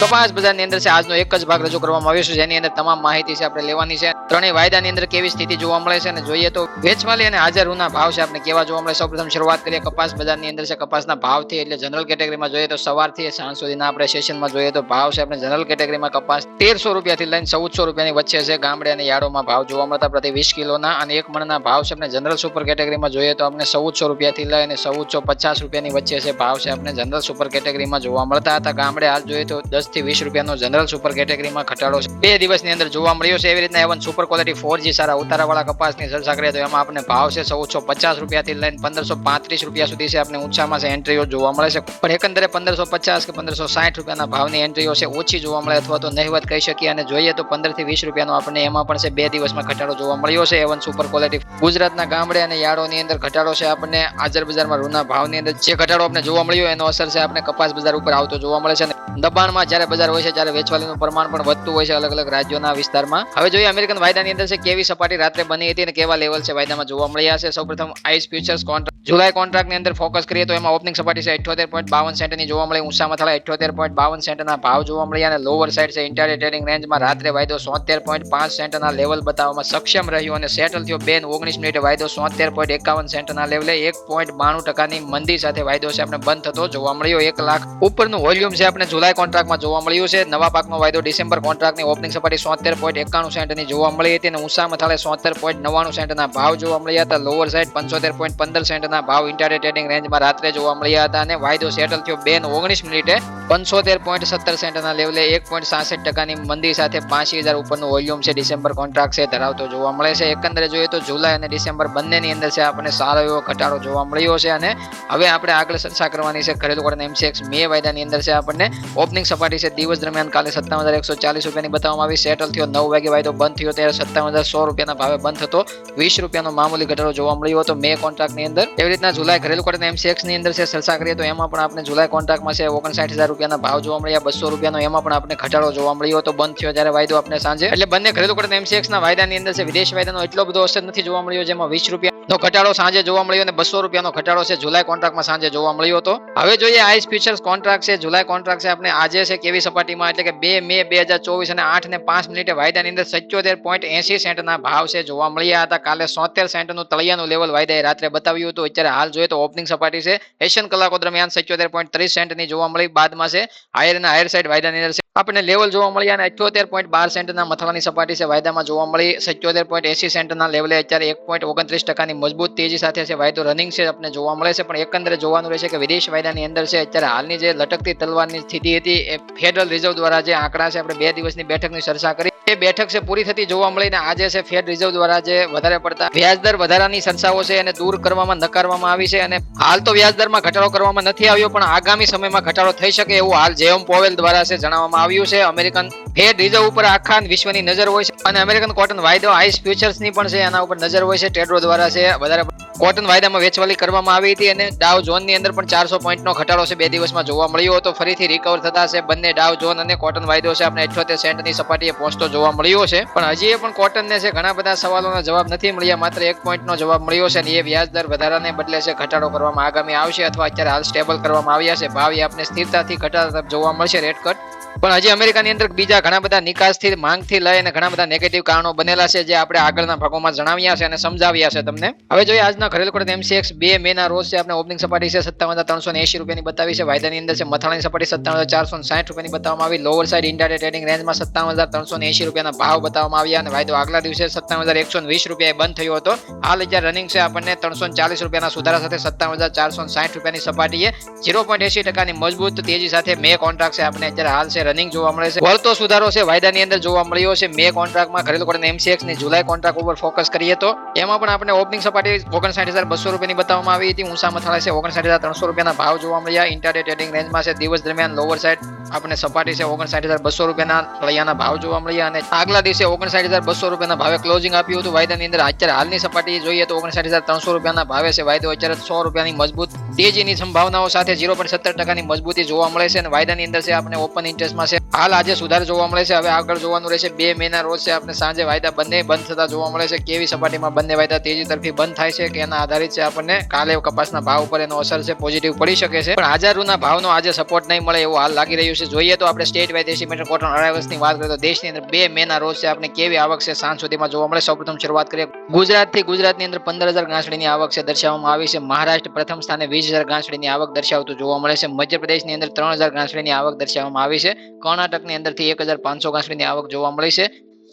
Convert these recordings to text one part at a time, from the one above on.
કપાસ બજારની અંદર છે, આજનો એક જ ભાગ રજૂ કરવામાં આવ્યો છે, જેની અંદર તમામ માહિતી છે, આપણે લેવાની છે. ત્રણેય વાયદાની અંદર કેવી સ્થિતિ જોવા મળે છે અને જોઈએ તો વેચવાલી અને હાજર રૂના ભાવ છે, આપણે કેવા જોવા મળે સૌપ્રથમ શરૂઆત કરીએ, કપાસ બજારની અંદર છે, કપાસના ભાવથી, એટલે જનરલ કેટેગરીમાં જોઈએ તો સવારથી સાંજ સુધીના આપણે સેશનમાં જોઈએ તો ભાવ છે, આપણે જનરલ કેટેગરીમાં કપાસ તેરસો રૂપિયાથી લઈને ચૌદસો રૂપિયાની વચ્ચે છે, ગામડે અને યાર્ડોમાં ભાવ જોવા મળતા પ્રતિ વીસ કિલોના અને એક મણના ભાવ છે, આપણે જનરલ સુપર કેટેગરીમાં જોઈએ તો આપણે ચૌદસો રૂપિયાથી લઈને ચૌદસો પચાસ રૂપિયાની વચ્ચે છે, ભાવ છે, આપણે જનરલ સુપર કેટેગરીમાં જોવા મળતા હતા. ગામડે હાલ જોઈએ તો દસ થી વીસ રૂપિયાનો જનરલ સુપર કેટેગરીમાં ઘટાડો બે દિવસની અંદર જોવા મળ્યો છે એવી રીતના A one super quality four G સારા ઉતારાવાળા કપાસની ચર્ચા કરીએ તો એમાં આપણે ભાવ છે ચૌદસો પચાસ રૂપિયાથી લઈને પંદરસો પાંત્રીસ રૂપિયા સુધી છે. આપણે ઊંચામાં છે એન્ટ્રીઓ જોવા મળે છે. પણ એકંદરે પંદરસો પચાસ કે પંદરસો સાઠ રૂપિયાના ભાવની એન્ટ્રીઓ છે ઓછી જોવા મળે અથવા તો નહીવત કહી શકીએ. અને જોઈએ તો પંદરથી વીસ રૂપિયાનો આપણને એમાં પણ છે બે દિવસમાં ઘટાડો જોવા મળ્યો છે. એવન સુપર ક્વોલિટી ગુજરાતના ગામડે અને યાર્ડોની અંદર ઘટાડો છે. આપણને હાજર બજારમાં રૂના ભાવની અંદર જે ઘટાડો આપણે જોવા મળ્યો એનો અસર છે. આપણે કપાસ બજાર ઉપર આવતો જોવા મળે છે દબાણમાં જ્યારે બજાર હોય છે, ત્યારે વેચવાલીનું પ્રમાણ પણ વધતું હોય છે અલગ અલગ રાજ્યોના વિસ્તારમાં. હવે જોઈએ અમેરિકન વાયદાની અંદર છે, કેવી સપાટી રાત્રે બની હતી અને કેવા લેવલ છે વાયદામાં જોવા મળ્યા છે. સૌપ્રથમ આઈસ ફ્યુચર્સ કોન્ટ્રાક્ટ જુલાઈ કોન્ટ્રાક્ટની અંદર ફોકસ કરીએ તો એમાં ઓપનિંગ સપાટી છે અઠ્યોતેર પોઈન્ટ બાવન સેન્ટની જોવા મળી ઊંચા થળા અઠ્યોતેર પોઈન્ટ બાવન સેન્ટના ભાવ જોવા મળ્યા અને લોવર સાઇડ છે ઇન્ટરડે ટ્રેડિંગ રેન્જમાં રાત્રે વાયદો સોતેર પોઈન્ટ પાંચ સેન્ટના લેવલ બતાવવામાં સક્ષમ રહ્યું અને સેટલ થયો બેન ઓગણીસ મિનિટે વાયદો સોતેર પોઈન્ટ એકાવન સેન્ટના લેવલે એક પોઈન્ટ બાણું ટકાની મંદી સાથે વાયદો છે આપણે બંધ થતો જોવા મળ્યો. એક લાખ ઉપરનું વોલ્યુમ છે આપણે જુલાઈ કોન્ટ્રાક્ટમાં જોવા મળ્યું છે. નવા પાકનો વાયદો ડિસેમ્બર કોન્ટ્રાક્ટની ઓપનિંગ સપાટી સોતેર પોઈન્ટ એકાણું સેન્ટની જોવા મળી હતી અને ઊંચા મથાળે સોતેર પોઈન્ટ નવ્વાણું સેન્ટના ભાવ જોવા મળ્યા હતા. લોવર સાઇડ પંચોતેર પોઈન્ટ પંદર સેન્ટના ભાવ ઇન્ટરડે ટ્રેડિંગ રેન્જમાં રાત્રે જોવા મળ્યા હતા અને વાયદો સેટલ થયો બે ઓગણીસ મિનિટે. પંચોતેર પોઈન્ટ સત્તર સેન્ટના લેવલે એક પોઈન્ટ સાસઠ ટકાની મંદી સાથે પાંચી હજાર ઉપરનું વોલ્યુમ છે ડિસેમ્બર કોન્ટ્રાક્ટ છે ધરાવતો જોવા મળે છે. એકંદરે જોઈએ તો જુલાઈ અને ડિસેમ્બર બંનેની અંદર છે આપણને સારો એવો ઘટાડો જોવા મળ્યો છે અને હવે આપણે આગળ ચર્ચા કરવાની છે ઘરેલું કોટન એમસીએક્સ મે વાયદાની અંદર છે આપણને ઓપનિંગ સપાટી છે દિવસ દરમિયાન કાલે સત્તાવન હજાર એકસો ચાલીસ રૂપિયાની બતાવવામાં આવી. સેટલ થયો, નવ વાગે વાયદો બંધ થયો ત્યારે સત્તાવન હજાર સો રૂપિયાના ભાવે બંધ થતો વીસ રૂપિયાનો મામૂલી ઘટાડો જોવા મળ્યો હતો. મે કોન્ટ્રાક્ટની અંદર એવી રીતના જુલાઈ ઘરેલું કોટન એમસીએક્સની અંદર છે ચર્ચા કરીએ તો એમાં પણ આપણે જુલાઈ કોન્ટ્રાક્ટમાં છે ઓગણસાઠ હજાર રૂપિયાના ભાવ જોવા મળ્યા બસો રૂપિયાનો એમાં પણ આપણે ઘટાડો જોવા મળ્યો હતો. બંધ થયો જ્યારે વાયદો આપણે સાંજે. એટલે બંને ઘરેલું કોટન એમસીએક્સ ના વાયદાની અંદર છે, વિદેશ વાયદાનો એટલો બધો અસર નથી જોવા મળ્યો, જેમાં વીસ રૂપિયા નો ઘટાડો સાંજે જોવા મળ્યો અને બસો રૂપિયાનો ઘટાડો છે જુલાઈ કોન્ટ્રાક્ટમાં સાંજે જોવા મળ્યો હતો. હવે જોઈએ આઈસ ફ્યુચર્સ કોન્ટ્રાક્ટ છે, જુલાઈ કોન્ટ્રાક્ટ છે આપણે આજે છે કેવી સપાટીમાં, એટલે કે બે મે બે હજાર ચોવીસ અને આઠ ને પાંચ મિનિટે વાયદાની અંદર સત્યોતેર પોઈન્ટ એસી સેન્ટના ભાવ છે જોવા મળ્યા હતા. કાલે સોતેર સેન્ટનું તળિયાનું લેવલ વાયદાએ રાત્રે બતાવ્યું હતું. અત્યારે હાલ જોઈએ તો ઓપનિંગ સપાટી છે. એશિયન કલાકો દરમિયાન સત્યોતેર પોઈન્ટ ત્રીસ સેન્ટની જોવા મળી. બાદમાં છે હાયર અને હાયર સાઈડ વાયદાની અંદર છે. આપણને લેવલ જોવા મળી અને અઠ્યોતેર પોઈન્ટ બાર સેન્ટના મથવાની સપાટી છે વાયદામાં જોવા મળી. સિત્યોતેર પોઈન્ટ એસી સેન્ટના લેવલે અત્યારે એક પોઈન્ટ ઓગણત્રીસ ટકાની મજબૂત તેજી સાથે છે. વાયદો રનિંગ છે આપણે જોવા મળે છે. પણ એકંદરે જોવાનું રહેશે કે વિદેશ વાયદાની અંદર છે, અત્યારે હાલની જે લટકતી તલવારની સ્થિતિ હતી, એ ફેડરલ રિઝર્વ દ્વારા જે આંકડા છે, આપણે બે દિવસની બેઠકની ચર્ચા કરી. એ બેઠક છે પૂરી થતી જોવા મળીને આજે છે ફેડ રિઝર્વ દ્વારા જે વધારે પડતા વ્યાજદર વધારાની સંસ્થાઓ છે એને દૂર કરવામાં નકારવામાં આવી છે અને હાલ તો વ્યાજદરમાં ઘટાડો કરવામાં નથી આવ્યો, પણ આગામી સમયમાં ઘટાડો થઈ શકે એવું હાલ જેમ પોવેલ દ્વારા છે જણાવવામાં આવ્યું છે. અમેરિકન ફેડ રિઝર્વ ઉપર આખા વિશ્વની નજર હોય છે અને અમેરિકન કોટન વાયદો આઈસ ફ્યુચર્સની પણ છે એના ઉપર નજર હોય છે. ટ્રેડરો દ્વારા છે વધારે કોટન વાયદામાં વેચવાલી કરવામાં આવી હતી અને ડાવ ઝોનની અંદર પણ ચારસો પોઈન્ટનો ઘટાડો છે. બે દિવસમાં જોવા મળ્યો હતો. ફરીથી રિકવર થતા છે બંને ડાવ ઝોન અને કોટન વાયદો છે. આપણે અઠ્યોતેર સેન્ટની સપાટીએ પહોંચતો જોવા મળ્યો છે. પણ હજી પણ કોટનને છે ઘણા બધા સવાલોના જવાબ નથી મળ્યા. માત્ર એક પોઈન્ટનો જવાબ મળ્યો છે અને એ વ્યાજ દર વધારાને બદલે છે ઘટાડો કરવામાં આગામી આવશે અથવા અત્યારે હાલ સ્ટેબલ કરવામાં આવ્યા છે. ભાવ આપને સ્થિરતાથી ઘટાડતા જોવા મળશે. રેટ કટ પણ હજી અમેરિકાની અંદર બીજા ઘણા બધા નિકાસથી, માંગથી લઈ અને ઘણા બધા નેગેટિવ કારણો બનેલા છે જે આપણે આગળના ભાગોમાં જણાવ્યા છે અને સમજાવ્યા છે તમને. હવે જોઈએ આજના ઘરેલ કોડ એમસીએક્સ બે મે ના રોજ છે. આપણે ઓપનિંગ સપાટી છે સત્તાવન ત્રણસો એસી રૂપિયાની બતાવી છે. વાયદાની અંદર છે મથાણી સપાટી સત્તાવન હજાર ચારસો સાઠ રૂપિયાની બતાવવામાં આવી. લોઅર સાઇડ ઇન્ડિયા ટ્રેડિંગ રેન્જમાં સત્તાવન હજાર ત્રણસો એસી રૂપિયાના ભાવ બતાવવામાં આવ્યા અને વાયદો આગલા દિવસે સત્તાવન હજાર એકસો વીસ રૂપિયા બંધ થયો હતો. હાલ જ્યારે રનિંગ છે આપણને ત્રણસો ચાલીસ રૂપિયાના સુધારા સાથે સત્તાવન હજાર ચારસો સાઠ રૂપિયાની સપાટીએ ઝીરો પોઈન્ટ એસી ટકાની મજબૂત તેજી સાથે મે કોન્ટ્રાક્ટ છે. આપણે અત્યારે હાલ છે રનિંગ જોવા મળે છે. વળતો સુધારો છે, વાયદાની અંદર જોવા મળ્યો છે. મે કોન્ટ્રાક્ટમાં ઘરેલું કોટન એમસીએક્સની જુલાઈ કોન્ટ્રાક્ટ ઉપર ફોકસ કરીએ તો. એમાં પણ આપણે ઓપનિંગ સપાટી ઓગણસાઠ હજાર બસો રૂપિયાની બતાવવામાં આવી હતી. ઊંચામાં મથાળા છે, ઓગણસાઠ હજાર ત્રણસો રૂપિયાના ભાવ જોવા મળ્યા. ઇન્ટરડે ટ્રેડિંગ રેન્જમાં છે, દિવસ દરમિયાન લોવર સાઇડ આપણે સપાટી છે, ઓગણસાઠ હજાર બસો રૂપિયાના તળિયાના ભાવ જોવા મળ્યા અને આગલા દિવસે ઓગણસાઠ હજાર બસો રૂપિયાના ભાવે ક્લોઝિંગ આપ્યું હતું. વાયદાની અંદર અત્યારે હાલની સપાટી જોઈએ તો ઓગણસાઠ હજાર ત્રણસો રૂપિયાના ભાવે છે. વાયદો અત્યારે સો રૂપિયાની મજબૂત તેજીની સંભાવનાઓ સાથે ઝીરો પોઈન્ટ સત્તર ટકાની મજબૂતી જોવા મળે છે અને વાયદાની અંદર છે, આપણે ઓપન ઇન્ટરેસ્ટમાં કપાસમાં છે. હાલ આજે સુધાર જોવા મળે છે. હવે આગળ જોવાનું રહેશે. બે મહિના રોજ છે. આપણે સાંજે વાયદા બંને બંધ થતા જોવા મળે છે. કેવી સપાટીમાં બંને વાયદા તેજી તરફી બંધ થાય છે કે એના આધારિત છે આપણને. કાલે કપાસના ભાવ ઉપર એનો અસર છે પોઝિટિવ પડી શકે છે. પણ હજારોના ભાવનો આજે સપોર્ટ નહીં મળે એવું હાલ લાગી રહ્યું છે. જોઈએ તો આપણે સ્ટેટ વાઇઝ એસ્ટિમેટેડ કોટન અરાઇવલ્સની વાત કરીએ તો દેશની અંદર બે મહિના રોજ છે. આપણે કેવી આવક છે સાંજ સુધીમાં જોવા મળે. સૌપ્રથમ શરૂઆત કરીએ. ગુજરાતથી ગુજરાતની અંદર પંદર હજાર ગાંસડીની આવક છે દર્શાવવામાં આવી છે. મહારાષ્ટ્ર પ્રથમ સ્થાને વીસ હજાર ગાંસડીની આવક દર્શાવતું જોવા મળે છે. મધ્યપ્રદેશની અંદર ત્રણ હજાર ગાંસડીની આવક દર્શાવવામાં આવી છે. કર્ણાટકની અંદરથી એક હજાર પાંચસો ગાંસડીની આવક જોવા મળી છે.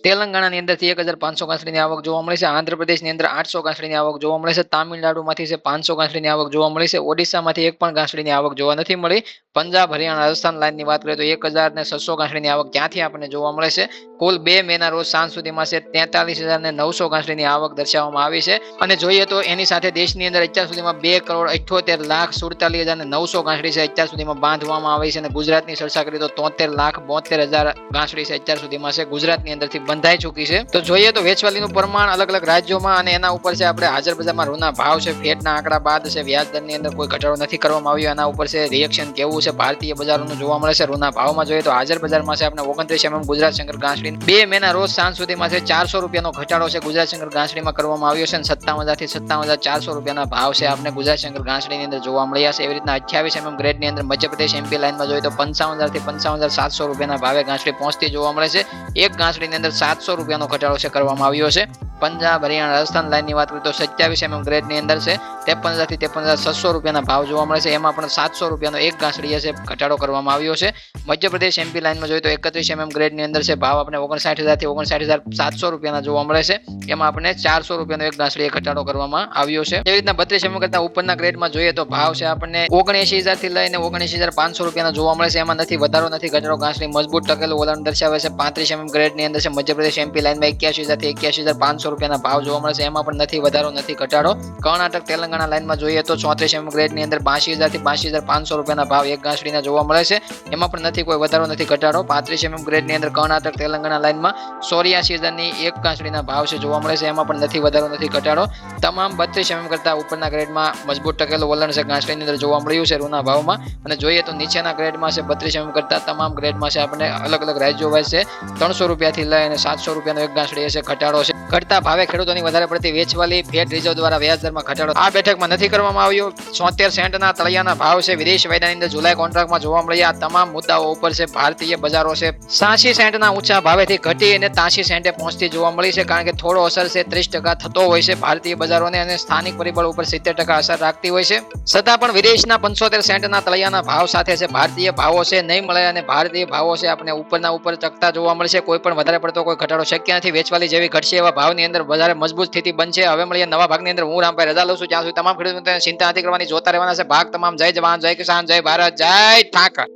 તેલંગાણાની અંદરથી એક હજાર પાંચસો ગાંસડીની આવક જોવા મળે છે. આંધ્રપ્રદેશની અંદર આઠસો ગાંસડીની આવક જોવા મળે છે. તામિલનાડુમાંથી છે પાંચસો ગાંસડીની આવક જોવા મળે છે. ઓડિશામાંથી એક પણ ગાંસડીની આવક જોવા નથી મળી. પંજાબ, હરિયાણા, રાજસ્થાન લાઇનની વાત કરીએ તો એક હજાર ને છસો ગાંસડીની આવક ક્યાંથી આપણને જોવા મળે છે. કુલ બે મેના રોજ સાંજ સુધીમાં છે તેતાલીસ હજાર ને નવસો ઘાસડીની આવક દર્શાવવામાં આવી છે. અને જોઈએ તો એની સાથે દેશની અંદર અત્યાર સુધીમાં બે કરોડ અઠ્યોતેર લાખ સુડતાલીસ હજાર ને નવસો ઘાસડી છે અત્યાર સુધીમાં બાંધવામાં આવી છે. અને ગુજરાતની ચર્ચા કરીએ તો તોતેર લાખ બોતેર હજાર ઘાસડી છે અત્યાર સુધીમાં છે. ગુજરાતની અંદરથી બંધાઈ ચૂકી છે. તો જોઈએ તો વેચવાલીનું પ્રમાણ અલગ અલગ રાજ્યોમાં અને એના ઉપર છે આપણે હાજર બજારમાં રૂના ભાવ છે. ફેટના આંકડા બાદ છે. વ્યાજ દરની અંદર કોઈ ઘટાડો નથી કરવામાં આવ્યો. એના ઉપર છે રિએક્શન કેવું છે? ભારતીય બજારોનું જોવા મળે છે. રૂના ભાવમાં જોઈએ તો હાજર બજારમાં છે આપણે ઓગણત્રીસ એમએમ ગુજરાત શંકર ગાંસડી બે મહિના રોજ સાંજ સુધીમાં છે, ચારસો રૂપિયાનો ઘટાડો છે ગુજરાત શંકર ઘાસડીમાં કરવામાં આવ્યો છે અને સત્તાવન હજારથી સત્તાવન હજાર ચારસો રૂપિયાના ભાવ છે આપણે ગુજરાત શંકર ગાંસડીની અંદર જોવા મળ્યા છે. એવી રીતના અઠ્યાવીસ એમએમ ગ્રેડની અંદર મધ્યપ્રદેશ એમપી લાઇનમાં જોઈએ તો પંચાવન હજારથી પંચાવન હજાર સાતસો રૂપિયાના ભાવે ઘાસડી પહોંચતી જોવા મળે છે. એક ગાંસડીની અંદર સાતસો રૂપિયાનો ઘટાડો છે કરવામાં આવ્યો છે. પંજાબ, હરિયાણા, રાજસ્થાન લાઇનની વાત કરીએ તો સત્યાવીસ એમએમ ગ્રેડની અંદર છે. ત્રેપન હજારથી ત્રેપન હજાર છસો રૂપિયાના ભાવ જોવા મળે છે. એમાં પણ સાતસો રૂપિયાનો એક ગાંસડીએ છે, ઘટાડો કરવામાં આવ્યો છે. મધ્યપ્રદેશ એમપી લાઇનમાં જોઈએ તો એકત્રીસ એમએમ ગ્રેડની અંદર છે. ભાવ આપણે ઓગણસાઠ હજારથી ઓગણસાઠ હજાર સાતસો રૂપિયાના જોવા મળે છે. એમાં આપણે ચારસો રૂપિયાનો એક ગાંસડીએ ઘટાડો કરવામાં આવ્યો છે. એવી રીતના બત્રીસ એમએમ કરતા ઉપરના ગ્રેડમાં જોઈએ તો ભાવ છે આપણને ઓગણએસી હજારથી લઈને ઓગણએસી હજાર પાંચસો રૂપિયાના જોવા મળે છે. એમાં નથી, વધારો નથી ઘટાડો. ગાંસડી મજબૂત ટકેલું વલણ દર્શાવે છે. પાંત્રીસ એમએમ ગ્રેડની અંદર છે. મધ્યપ્રદેશ એમપી લાઇનમાં એક્યાસી હજારથી એક્યાસી હજાર પાંચસો રૂપિયાના ભાવ જોવા મળે છે. એમાં પણ નથી, વધારો નથી, ઘટાડો. કર્ણાટક, તેલંગાણા લાઇનમાં જોઈએ તો ચોત્રીસ એમ ગ્રેડની અંદર બાસી હજારથી બાસી હજાર પાંચસો રૂપિયાના ભાવ એક ગાંસડીના જોવા મળે છે. એમાં પણ નથી, કોઈ વધારો નથી, ઘટાડો. પાંત્રીસ એમ ગ્રેડની અંદર કર્ણાટક, તેલંગાણા લાઇનમાં સોરિયાસી હજારની એક ગાંસડીના ભાવ છે જોવા મળે છે. એમાં પણ નથી, વધારો નથી, ઘટાડો. તમામ બત્રીસ એમ કરતા ઉપરના ગ્રેડમાં મજબૂત ટકેલું વલણ છે ગાંસડીની અંદર જોવા મળ્યું છે રૂના ભાવમાં. અને જોઈએ તો નીચેના ગ્રેડમાં છે બત્રીસ એમ કરતા તમામ ગ્રેડમાં છે આપણે અલગ અલગ રાજ્યો વાઇઝ છે. ત્રણસો રૂપિયાથી લઈને સાતસો રૂપિયાનો એક ગાંસડી છે, ઘટાડો છે. ઘટતા ભાવે ખેડૂતોની વધારે પડતી વેચવાલી ફેડ રિઝર્વ દ્વારા વ્યાજ દરમાં ઘટાડો આ બેઠકમાં નથી કરવામાં આવ્યો. છોતેર સેન્ટના તળિયાના ભાવ છે. વિદેશ વાયદાની અંદર જુલાઈ કોન્ટ્રાક્ટમાં જોવા મળ્યા આ તમામ મુદ્દાઓ ઉપર છે ભારતીય બજારો છે. સાસી સેન્ટના ઊંચા ભાવેથી ઘટી અને તાસી સેન્ટે પહોંચતી જોવા મળી છે કારણ કે થોડો અસર છે. ત્રીસ ટકા થતો હોય છે. ભારતીય બજારોને અને સ્થાનિક પરિબળ ઉપર સિત્તેર ટકા અસર રાખતી હોય છે. છતાં પણ વિદેશના પંચોતેર સેન્ટના તળિયાના ભાવ સાથે છે. ભારતીય ભાવો છે. નહીં મળે અને ભારતીય ભાવો છે. આપણે ઉપરના ઉપર ચકતા જોવા મળશે. કોઈ પણ વધારે પડતો કોઈ ઘટાડો શક્ય નથી વેચવાલી જેવી ઘટશે એવા ભાવની અંદર વધારે મજબૂત સ્થિતિ બનશે. હવે મળીએ નવા ભાગની અંદર. હું રામભાઈ રજા લઉં છું. જ્યાં સુધી તમામ ખેડૂતો ચિંતા નથી કરવાની જોતા રહેવાના છે. ભાગ તમામ. જય જવાન, જય કિસાન, જય ભારત, જય ઠાકર.